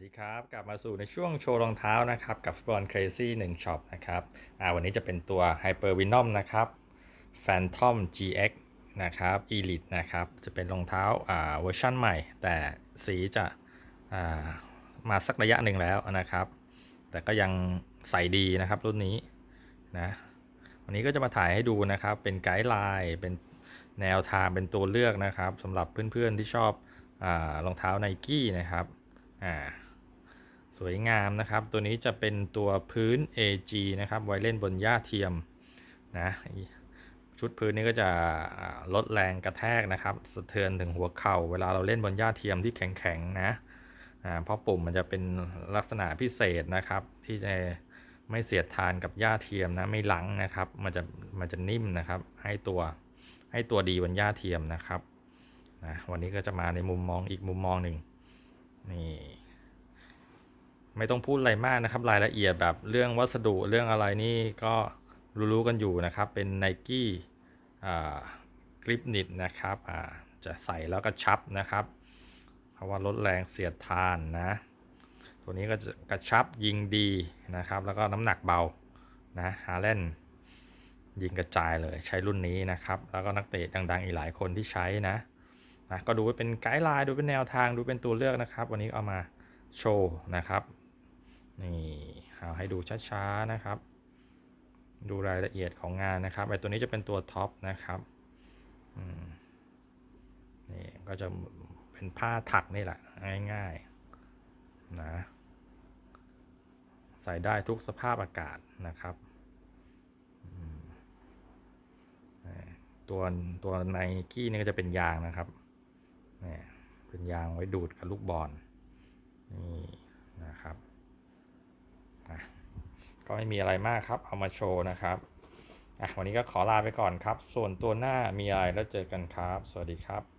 สดีครับ กลับมาสู่ในช่วงโชว์รองเท้านะครับ กับฟุตบอล Crazy 1 Shop นะครับอ่าวันนี้จะเป็นตัว Hyper Venom นะครับ Phantom GX นะครับ Elite นะครับ จะเป็นรองเท้าอ่าเวอร์ชั่นใหม่ แต่สีจะอ่ามาสักระยะหนึ่งแล้วนะครับ แต่ก็ยังใส่ดีนะครับรุ่นนี้นะวันนี้ก็จะมาถ่ายให้ดูนะครับ เป็นไกด์ไลน์เป็นแนวทางเป็นตัวเลือกนะครับสำหรับเพื่อนๆที่ชอบอารองเท้าไนกี้นะครับอ่า สวยงามนะครับ ตัวนี้จะเป็นตัวพื้น AG นะครับ ไว้เล่นบนหญ้าเทียมนะชุดพื้นนี้ก็จะลดแรงกระแทกนะครับ สะเทือนถึงหัวเข่า เวลาเราเล่นบนหญ้าเทียมที่แข็งๆนะเพราะปุ่มมันจะเป็นลักษณะพิเศษนะครับ ที่จะไม่เสียดทานกับหญ้าเทียมนะไม่หลังนะครับ มันจะมันจะนิ่มนะครับ ให้ตัวให้ตัวดีบนหญ้าเทียมนะครับนะวันนี้ก็จะมาในมุมมองอีกมุมมองหนึ่งนี่ ไม่ต้องพูดอะไรมากนะครับ รายละเอียดแบบเรื่องวัสดุเรื่องอะไรนี่ก็รู้ๆกันอยู่นะครับ เป็น n i กี้กริปนิดนะครับจะใส่แล้วก็ชับนะครับ เพราะว่าลดแรงเสียดทานนะ ตัวนี้ก็จะกระชับยิงดีนะครับ แล้วก็น้ำหนักเบานะฮาเลนยิงกระจายเลยใช้รุ่นนี้นะครับ แล้วก็นักเตะดังๆ อีกหลายคนที่ใช้นะนะก็ดูเป็นไกด์ไลน์ดูเป็นแนวทางดูเป็นตัวเลือกนะครับ วันนี้เอามาโชว์นะครับ นี่เอาให้ดูช้าๆนะครับ ดูรายละเอียดของงานนะครับไอตัวนี้จะเป็นตัวท็อปนะครับนี่ก็จะเป็นผ้าถักนี่แหละง่ายๆนะใส่ได้ทุกสภาพอากาศนะครับตัวตัวในกี้นี่ก็จะเป็นยางนะครับเนี่ยเป็นยางไว้ดูดกับลูกบอลนี่นะครับ ก็ไม่มีอะไรมากครับเอามาโชว์นะครับอะวันนี้ก็ขอลาไปก่อนครับ ส่วนตัวหน้ามีอะไรแล้วเจอกันครับ สวัสดีครับ